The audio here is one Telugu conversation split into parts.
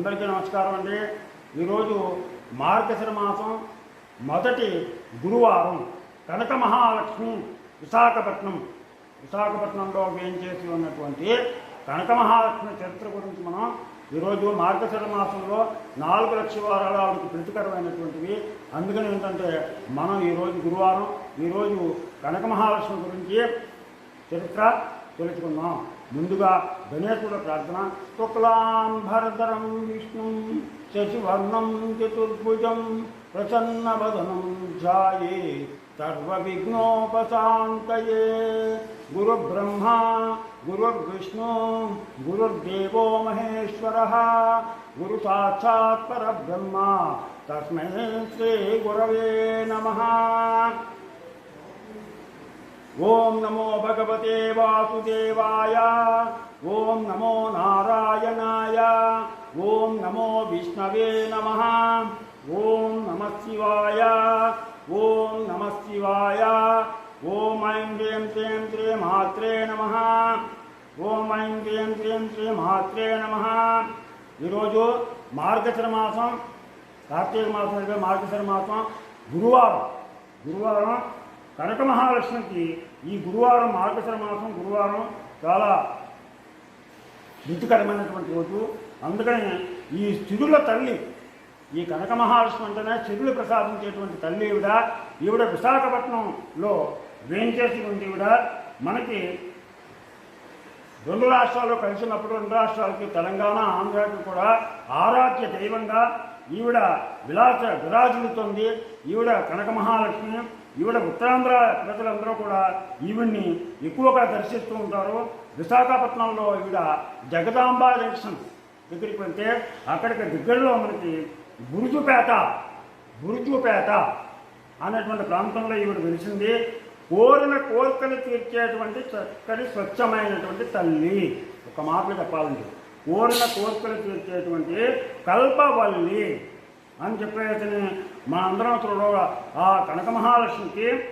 అందరికీ నమస్కారం అండి. ఈరోజు మార్గశిర మాసం మొదటి గురువారం కనక మహాలక్ష్మి విశాఖపట్నం. విశాఖపట్నంలో వేయించేసి ఉన్నటువంటి కనక మహాలక్ష్మి చరిత్ర గురించి మనం ఈరోజు మార్గశిర మాసంలో నాలుగు లక్షల వారాలు ఆవిడకి ప్రీతికరమైనటువంటివి. అందుకని ఏంటంటే మనం ఈరోజు గురువారం ఈరోజు కనక మహాలక్ష్మి గురించి చరిత్ర తెలుసుకుందాం. ముందుగా विनयसुरप्रार्थना विष्णु विष्णुं चतुर्भुज प्रसन्न वदनम ध्याये सर्विघ्नोपात गुरुब्रह्मा गुरुर्विष्णु, गुरुर्देवो महेश्वरः, गुरुसाक्षात् परब्रह्मा, तस्मै श्रीगुरवे नमः। ॐ नमो भगवते वासुदेवाय ఓం నమో నారాయణాయ. ఓం నమో విష్ణవే నమ. ఓం నమ శివాయ. ఓం నమ శివాయ. ఓం ఐం హ్రీం శ్రీం శ్రీ మాత్రే నమ. ఓం ఐం హ్రీం శ్రీం శ్రీ మాత్రే నమ. ఈరోజు మార్గశర మాసం కార్తీక మాసం మార్గశర మాసం గురువారం. గురువారం కనక మహాలక్ష్మికి ఈ గురువారం మార్గశర మాసం గురువారం చాలా రుచికరమైనటువంటి రోజు అందుకనే ఈ స్థిరుల తల్లి ఈ కనక మహాలక్ష్మి అంటేనే చిరులు ప్రసాదించేటువంటి తల్లి ఈవిడ. ఈవిడ విశాఖపట్నంలో వేంచేసి ఉంది ఈవిడ. మనకి రెండు రాష్ట్రాలు కలిసినప్పుడు రెండు రాష్ట్రాలకి తెలంగాణ ఆంధ్రాకి కూడా ఆరాధ్య దైవంగా ఈవిడ విలాస విరాజులుతోంది ఈవిడ కనక మహాలక్ష్మి ఈవిడ ఉత్తరాంధ్ర ప్రజలందరూ కూడా ఈవిడ్ని ఎక్కువగా దర్శిస్తూ ఉంటారు. విశాఖపట్నంలో ఈవిడ జగదాంబ జంక్షన్ దగ్గరికి వెళ్తే అక్కడికి దగ్గరలో మనకి బురుజుపేట బురుజుపేట అనేటువంటి ప్రాంతంలో ఈవిడ వెలిసింది. కోరిన కోరికలు తీర్చేటువంటి చక్కటి స్వచ్ఛమైనటువంటి తల్లి. ఒక మాటలు చెప్పాలండి కోరిన కోరికలు తీర్చేటువంటి కల్పవల్లి అని చెప్పేసి మా అందరం చూడ ఆ కనక మహాలక్ష్మికి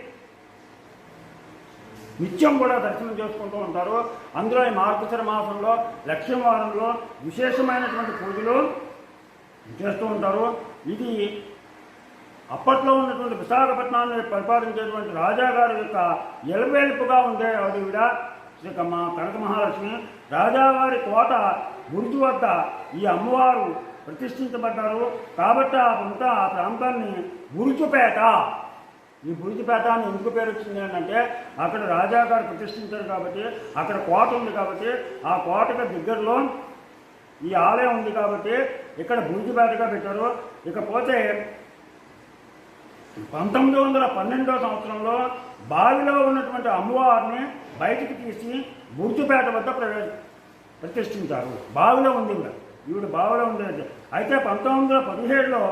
నిత్యం కూడా దర్శనం చేసుకుంటూ ఉంటారు. అందులో ఈ మార్గశిర మాసంలో లక్ష్యం వారంలో విశేషమైనటువంటి పూజలు చేస్తూ ఉంటారు. ఇది అప్పట్లో ఉన్నటువంటి విశాఖపట్నాన్ని పరిపాలించేటువంటి రాజాగారి యొక్క ఎలవేలుపుగా ఉండే ఆవిడ శ్రీ మా కనక మహాలక్ష్మి. రాజావారి కోట గురుజు వద్ద ఈ అమ్మవారు ప్రతిష్ఠించబడ్డారు. కాబట్టి ఆ ఆ ప్రాంతాన్ని బురుజుపేట ఈ బురుజుపేట అని ఎందుకు పేరు వచ్చింది అంటే అక్కడ రాజాగారు ప్రతిష్ఠించారు కాబట్టి అక్కడ కోట ఉంది కాబట్టి ఆ కోటకు దగ్గరలో ఈ ఆలయం ఉంది కాబట్టి ఇక్కడ బురుజుపేటగా పెట్టారు. ఇకపోతే పంతొమ్మిది వందల పన్నెండో సంవత్సరంలో బావిలో ఉన్నటువంటి అమ్మవారిని బయటికి తీసి బుర్జుపేట వద్ద ప్రవే ప్రతిష్ఠించారు. బావిలో ఉంది ఈవిడ బావిలో ఉండేది అయితే పంతొమ్మిది వందల పదిహేడులో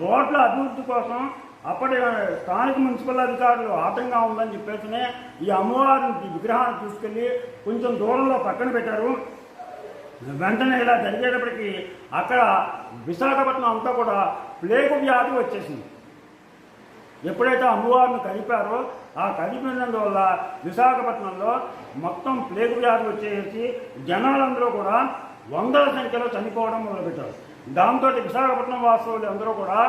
రోడ్ల అభివృద్ధి కోసం అప్పటి స్థానిక మున్సిపల్ అధికారులు ఆటంగా ఉందని చెప్పేసినే ఈ అమ్మవారిని విగ్రహాన్ని తీసుకెళ్ళి కొంచెం దూరంలో పక్కన పెట్టారు. వెంటనే ఇలా జరిగేటప్పటికీ అక్కడ విశాఖపట్నం అంతా కూడా ప్లేగు వ్యాధి వచ్చేసింది. ఎప్పుడైతే అమ్మవారిని కలిపారో ఆ కలిపినందువల్ల విశాఖపట్నంలో మొత్తం ప్లేగు వ్యాధి వచ్చేసి జనాలందరూ కూడా వందల సంఖ్యలో చనిపోవడం మొదలుపెట్టారు. దాంతో విశాఖపట్నం వాస్తవులు అందరూ కూడా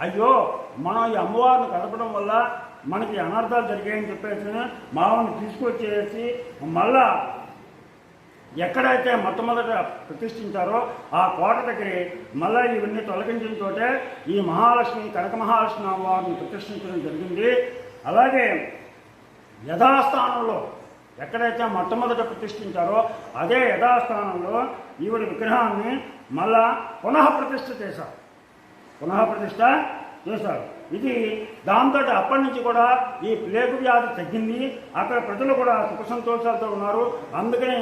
అయ్యో మనం ఈ అమ్మవారిని కలపడం వల్ల మనకి అనర్థాలు జరిగాయని చెప్పేసి మామని తీసుకొచ్చేసి మళ్ళా ఎక్కడైతే మొట్టమొదట ప్రతిష్ఠించారో ఆ కోట దగ్గర మళ్ళా ఇవన్నీ తొలగించిన తోటే ఈ మహాలక్ష్మి కనక మహాలక్ష్మి అమ్మవారిని ప్రతిష్ఠించడం జరిగింది. అలాగే యథాస్థానంలో ఎక్కడైతే మొట్టమొదట ప్రతిష్ఠించారో అదే యథాస్థానంలో ఈవిడ విగ్రహాన్ని మళ్ళా పునః ప్రతిష్ఠ చేశారు. పునః ప్రతిష్ఠ చేశారు. ఇది దాంతో అప్పటి నుంచి కూడా ఈ ప్లేగు వ్యాధి తగ్గింది. అక్కడ ప్రజలు కూడా సుఖ సంతోషాలతో ఉన్నారు. అందుకని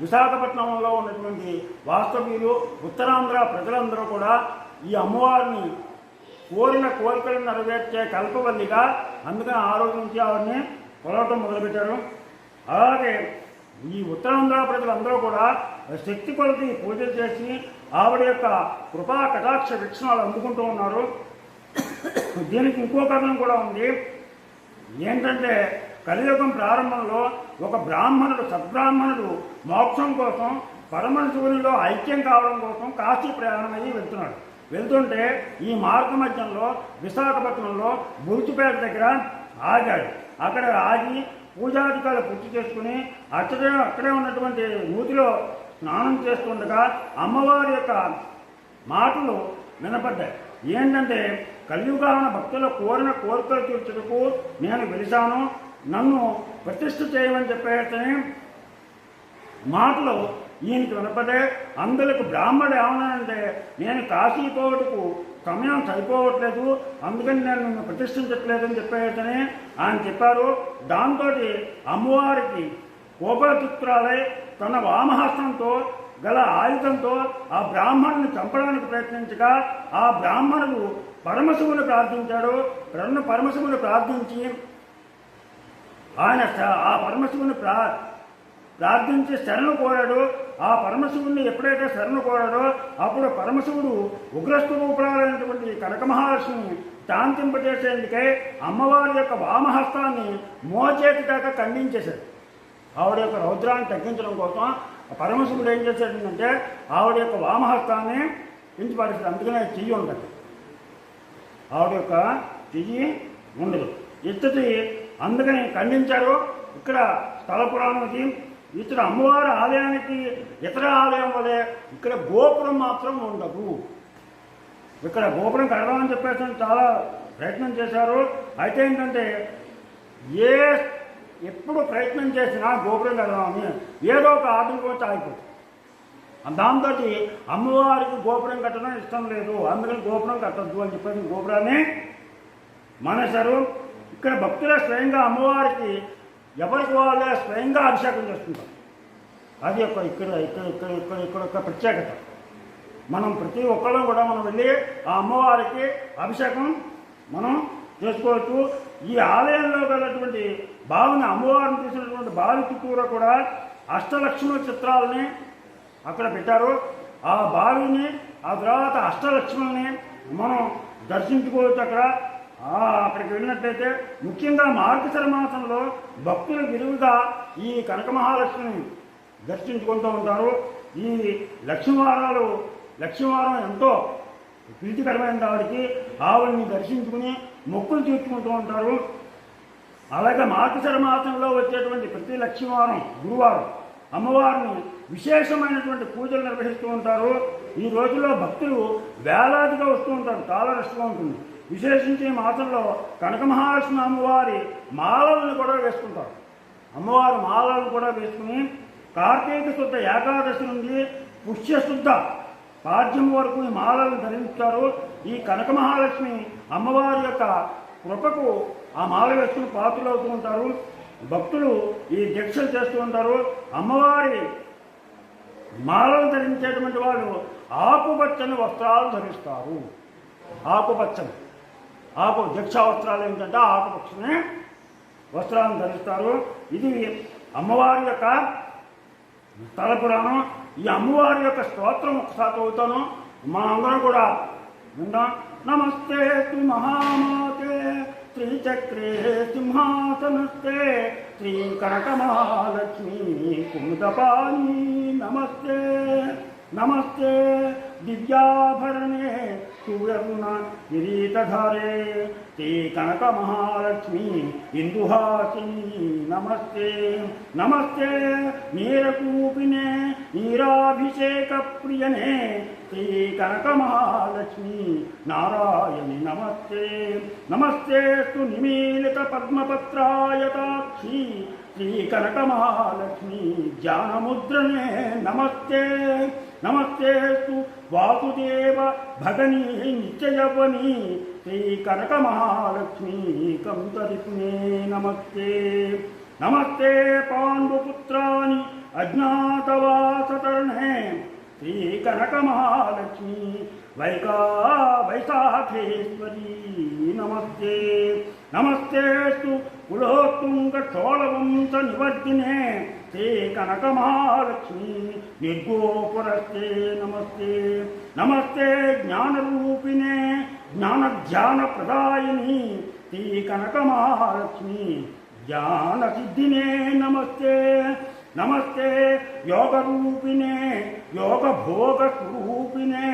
విశాఖపట్నంలో ఉన్నటువంటి వాస్తవ్యులు ఉత్తరాంధ్ర ప్రజలందరూ కూడా ఈ అమ్మవారిని కోరిన కోరికలను నెరవేర్చే కల్పవల్లిగా అందుకని ఆ రోజు నుంచి ఆవిడని కొలవటం మొదలుపెట్టారు. అలాగే ఈ ఉత్తరాంధ్ర ప్రజలందరూ కూడా శక్తి కొలతని పూజలు చేసి ఆవిడ యొక్క కృపా కటాక్ష వీక్షణాలు అందుకుంటూ ఉన్నారు. దీనికి ఇంకో కారణం కూడా ఉంది. ఏంటంటే కలియుగం ప్రారంభంలో ఒక బ్రాహ్మణుడు సద్బ్రాహ్మణుడు మోక్షం కోసం పరమశివునిలో ఐక్యం కావడం కోసం కాశీ ప్రయాణం వెళ్తున్నాడు. వెళ్తుంటే ఈ మార్గ మధ్యంలో విశాఖపట్నంలో బురుచుపేట దగ్గర ఆగాడు. అక్కడ ఆగి పూజాధికారులు పూర్తి చేసుకుని అక్కడే అక్కడే ఉన్నటువంటి నూతిలో స్నానం చేస్తుండగా అమ్మవారి యొక్క మాటలు వినపడ్డాయి. ఏంటంటే కలియుగాన భక్తుల కోరిన కోరికలు తీర్చుటకు నేను వెలిసాను నన్ను ప్రతిష్ఠ చేయమని చెప్పేటని మాటలు ఈయనకి వినపడే అందులకు బ్రాహ్మడు ఏమన్నానంటే నేను కాశీ పోవటకు సమయం సరిపోవట్లేదు అందుకని నేను నిన్ను ప్రతిష్ఠించట్లేదని చెప్పేటని ఆయన చెప్పారు. దాంతో అమ్మవారికి కోపచిత్రాలై తన వామహస్తంతో గల ఆయుధంతో ఆ బ్రాహ్మణుని చంపడానికి ప్రయత్నించగా ఆ బ్రాహ్మణుడు పరమశివుని ప్రార్థించాడు. రెండు పరమశివుని ప్రార్థించి ఆయన ఆ పరమశివుని ప్రా ప్రార్థించి శరణు కోరాడు ఆ పరమశివుణ్ణి ఎప్పుడైతే శరణు కోరాడో అప్పుడు పరమశివుడు ఉగ్రస్వరూపురాలైనటువంటి కనక మహాలక్ష్మిని శాంతింపజేసేందుకై అమ్మవారి యొక్క వామహస్తాన్ని మోచేతి దాకా ఖండించేశాడు. ఆవిడ యొక్క రౌద్రాన్ని తగ్గించడం కోసం పరమశివుడు ఏం చేశాడంటే ఆవిడ యొక్క వామహస్తాన్ని ఇంచిపడేసాడు అందుకనే చెయ్యి ఉండదు ఆవిడ యొక్క చెయ్యి ఉండదు. ఇత్తడి అందుకని ఖండించారు. ఇక్కడ స్థల పురాణానికి ఇతర అమ్మవారి ఆలయానికి ఇతర ఆలయం వలె ఇక్కడ గోపురం మాత్రం ఉండదు. ఇక్కడ గోపురం కడదామని చెప్పేసి చాలా ప్రయత్నం చేశారు. అయితే ఏంటంటే ఏ ఎప్పుడు ప్రయత్నం చేసినా గోపురం కడదామని ఏదో ఒక ఆటంకం వచ్చి ఆగిపోతుంది. దాంతో అమ్మవారికి గోపురం కట్టడం ఇష్టం లేదు. అందుకని గోపురం కట్టద్దు అని చెప్పేసి గోపురాన్ని మానేశారు. ఇక్కడ భక్తుల స్వయంగా అమ్మవారికి ఎవరికి వాళ్ళే స్వయంగా అభిషేకం చేసుకుంటారు అది ఒక ఇక్కడ ఇక్కడ ఇక్కడ ఇక్కడ ఇక్కడ ఒక ప్రత్యేకత. మనం ప్రతి ఒక్కళ్ళం కూడా మనం వెళ్ళి ఆ అమ్మవారికి అభిషేకం మనం చేసుకోవచ్చు. ఈ ఆలయంలో గలటువంటి బావిని అమ్మవారిని చూసినటువంటి బావి చుట్టూరా కూడా అష్టలక్ష్మణ చిత్రాలని అక్కడ పెట్టారు. ఆ బావిని ఆ తర్వాత అష్టలక్ష్మణ్ని మనం దర్శించుకోవచ్చు అక్కడ. అక్కడికి వెళ్ళినట్లయితే ముఖ్యంగా మార్గశర మాసంలో భక్తులు విరివిగా ఈ కనక మహాలక్ష్మిని దర్శించుకుంటూ ఉంటారు. ఈ లక్ష్మీవారాలు లక్ష్మీవారం ఎంతో ప్రీతికరమైన వారికి ఆవుల్ని దర్శించుకుని మొక్కులు తీర్చుకుంటూ ఉంటారు. అలాగే మార్గశర మాసంలో వచ్చేటువంటి ప్రతి లక్ష్మీవారం గురువారం అమ్మవారిని విశేషమైనటువంటి పూజలు నిర్వహిస్తూ ఉంటారు. ఈ రోజుల్లో భక్తులు వేలాదిగా వస్తూ ఉంటారు. చాలా రష్గా ఉంటుంది. విశేషించి మాసంలో కనక మహాలక్ష్మి అమ్మవారి మాలలను కూడా వేసుకుంటారు. అమ్మవారి మాలలను కూడా వేసుకుని కార్తీక శుద్ధ ఏకాదశి నుండి పుష్యశుద్ధ పాద్యం వరకు ఈ మాలలను ధరించారు ఈ కనక మహాలక్ష్మి అమ్మవారి యొక్క కృపకు ఆ మాల వేసుకుని పాత్రలు అవుతూ ఉంటారు. భక్తులు ఈ దీక్షలు చేస్తూ ఉంటారు. అమ్మవారి మాలలు ధరించేటువంటి వాళ్ళు ఆకుపచ్చని వస్త్రాలు ధరిస్తారు. ఆకుపచ్చని. ఆకు దీక్షా వస్త్రాలు ఏంటంటే ఆకుపచ్చని వస్త్రాలను ధరిస్తారు. ఇది అమ్మవారి యొక్క స్థల పురాణం. ఈ అమ్మవారి యొక్క స్తోత్రం ఒకసారి చదువుతాను. మనందరం కూడా విందాం. నమస్తే తు మహామాతే శ్రీచక్రే సింహాసనస్తే శ్రీ కనక మహాలక్ష్మి కుముదపాణి. నమస్తే నమస్తే దివ్యాభరణే సువర్ణ కిరీటధారే తే కనక మహాలక్ష్మి ఇందుహాసిని నమస్తే నమస్తే నీరకూపినే నీరాభిషేక ప్రియనే శ్రీ కనక మహాలక్ష్మి నారాయణి నమస్తే నమస్తే స్తు నిమీలిత పద్మపత్రాయతాక్షి శ్రీ కనక మహాలక్ష్మి జ్ఞానముద్రనే నమస్తే నమస్తే స్తు వాసుదేవ భగనీ నిత్యయవని శ్రీ కనక మహాలక్ష్మి కంతరిపునే నమస్తే శ్రీ కనక మహాలక్ష్మి వైకా వైశాఖేశ్వరీ నమస్తే. నమస్తేస్తు కులోత్తుంగ నివర్తినే శ్రీ కనక మహాలక్ష్మి నిర్గోపురస్తే నమస్తే. నమస్తే జ్ఞానరూపిణే జ్ఞానధ్యాన ప్రదాయిని శ్రీ కనకమహాలక్ష్మి జ్ఞాన సిద్ధినే నమస్తే. నమస్తే యోగరూపిణే యోగ భోగ స్వరూపిణే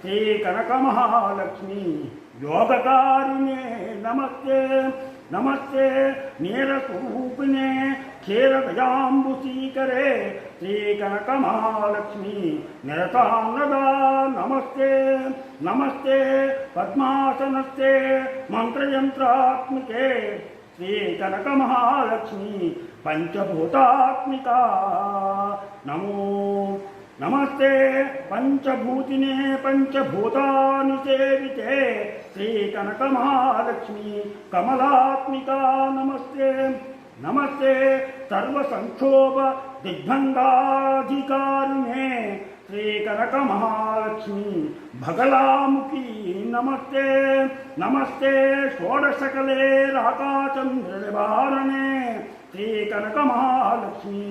శ్రీ కనకమహాలక్ష్మి యోగకారిణే నమస్తే నమస్తే నీరస్వరూపిణే క్షీరదయాంబుశీకరే శ్రీ కనకమహాలక్ష్మి నిరతాన్నదా నమస్తే నమస్తే పద్మాసనస్తే మంత్రయంత్రాత్మికే శ్రీ కనకమహాలక్ష్మి పంచభూతాత్మిక నమో నమస్తే పంచభూతినే పంచభూతాని సేవితే శ్రీ కనకమహాలక్ష్మి కమలాత్మిక నమస్తే నమస్తే సర్వసంక్షోభ దిగ్భంగాధికారిణే శ్రీ కనకమహాలక్ష్మి భగలాముఖి నమస్తే నమస్తే షోడశకలే రాకాచంద్రనివారణే శ్రీ కనకమహాలక్ష్మి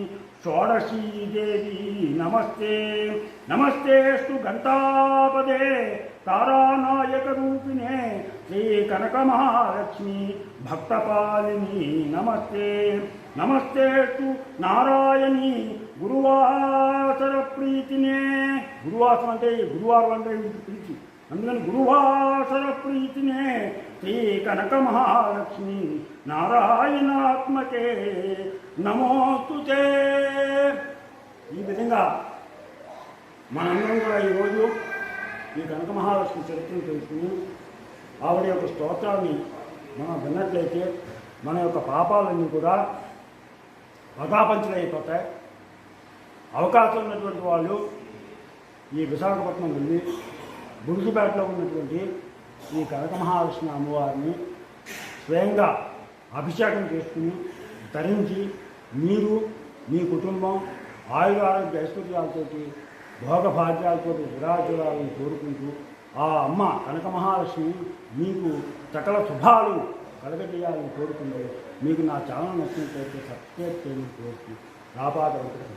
షోడశీదేవి నమస్తే నమస్తేస్తు గంటాపదే తారానాయక నమస్తే నారాయణి గురువాసర ప్రీతినే. గురువాసం అంటే గురువారం అంటే వీటికి ప్రీతి అందుకని గురువాసర ప్రీతినే శ్రీ కనక మహాలక్ష్మి నారాయణాత్మకే నమోస్తుతే ఈ విధంగా మనందరం కూడా ఈరోజు ఈ కనక మహాలక్ష్మి చరిత్రను తెలుసుకుని ఆవిడ యొక్క స్తోత్రాన్ని మనం విన్నట్లయితే మన యొక్క పాపాలన్నీ కూడా పదాపంచలైపోతాయి అవకాశం ఉన్నటువంటి వాళ్ళు ఈ విశాఖపట్నం వెళ్ళి గుడిసిపేటలో ఉన్నటువంటి ఈ కనక మహాలక్ష్మి అమ్మవారిని స్వయంగా అభిషేకం చేసుకుని ధరించి మీరు మీ కుటుంబం ఆయుర ఆరోగ్య ఐశ్వర్యాలతోటి భోగభాగ్యాలతో విరాజురాలను కోరుకుంటూ ఆ అమ్మ కనక మహాలక్ష్మి మీకు సకల శుభాలు కలగజేయాలని కోరుకుంటే మీకు నా ఛానల్ నచ్చినట్లయితే సబ్స్క్రైబ్ చేయమని కోరుతూ రాపాద వెంకట